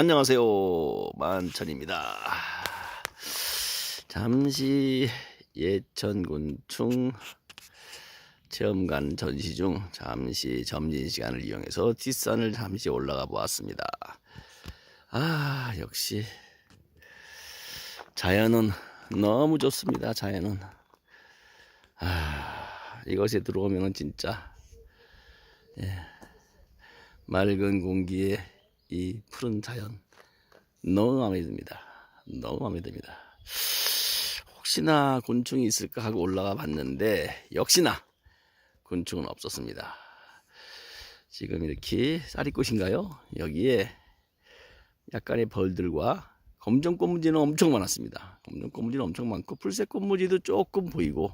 안녕하세요. 만천입니다. 잠시 예천곤충 체험관 전시 중 잠시 점심 시간을 이용해서 뒷산을 잠시 올라가 보았습니다. 아, 역시 자연은 너무 좋습니다. 자연은. 아, 이것에 들어오면은 진짜 예, 맑은 공기에 이 푸른 자연 너무 마음에 듭니다. 너무 마음에 듭니다. 혹시나 곤충이 있을까 하고 올라가 봤는데 역시나 곤충은 없었습니다. 지금 이렇게 쌀이꽃인가요? 여기에 약간의 벌들과 검정 꽃무지는 엄청 많았습니다. 검정 꽃무지는 엄청 많고 풀새꽃무지도 조금 보이고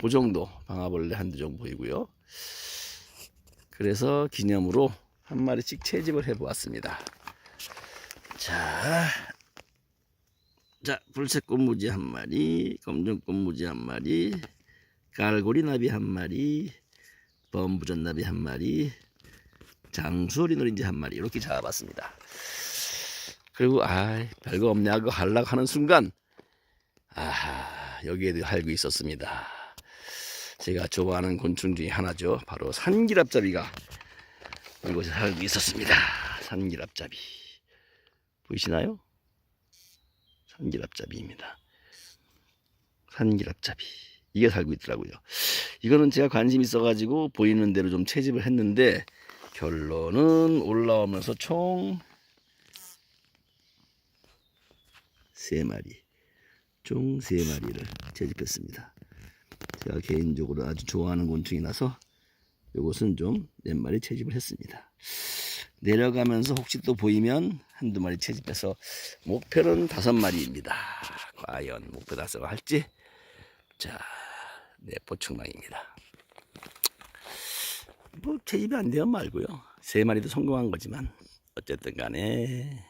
그 정도 방아벌레 한두 종 보이고요. 그래서 기념으로 한 마리씩 채집을 해 보았습니다. 자, 자, 불색 꽃무지 한 마리, 검정 꽃무지 한 마리, 갈고리 나비 한 마리, 범부전 나비 한 마리, 장수어리 노린지 한 마리 이렇게 잡아봤습니다. 그리고 아, 별거 없냐고 하려고 하는 순간 아, 여기에도 살고 있었습니다. 제가 좋아하는 곤충 중에 하나죠. 바로 산기랍잡이가 이곳에 살고 있었습니다. 산기랍잡이. 보이시나요? 산기랍잡이입니다. 산기랍잡이. 이게 살고 있더라고요. 이거는 제가 관심 있어가지고 보이는 대로 좀 채집을 했는데 결론은 올라오면서 총세 마리, 총세 마리를 채집했습니다. 제가 개인적으로 아주 좋아하는 곤충이라서 이것은 좀 몇 마리 채집을 했습니다. 내려가면서 혹시 또 보이면 한두 마리 채집해서 목표는 다섯 마리입니다. 과연 목표 달성을 할지 자, 네 보충망입니다. 뭐 채집이 안 되면 말고요. 세 마리도 성공한 거지만 어쨌든 간에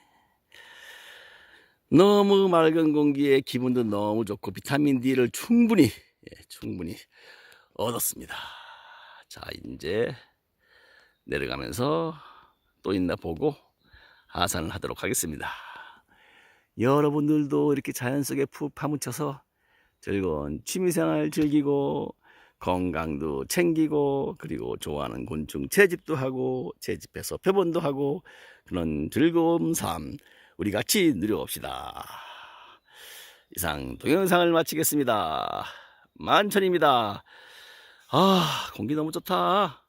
너무 맑은 공기에 기분도 너무 좋고 비타민 D를 충분히 예, 충분히 얻었습니다. 자, 이제 내려가면서 또 있나 보고 하산을 하도록 하겠습니다. 여러분들도 이렇게 자연 속에 푹 파묻혀서 즐거운 취미생활 즐기고 건강도 챙기고 그리고 좋아하는 곤충 채집도 하고 채집해서 표본도 하고 그런 즐거운 삶 우리 같이 누려봅시다. 이상 동영상을 마치겠습니다. 만천입니다. 아, 공기 너무 좋다.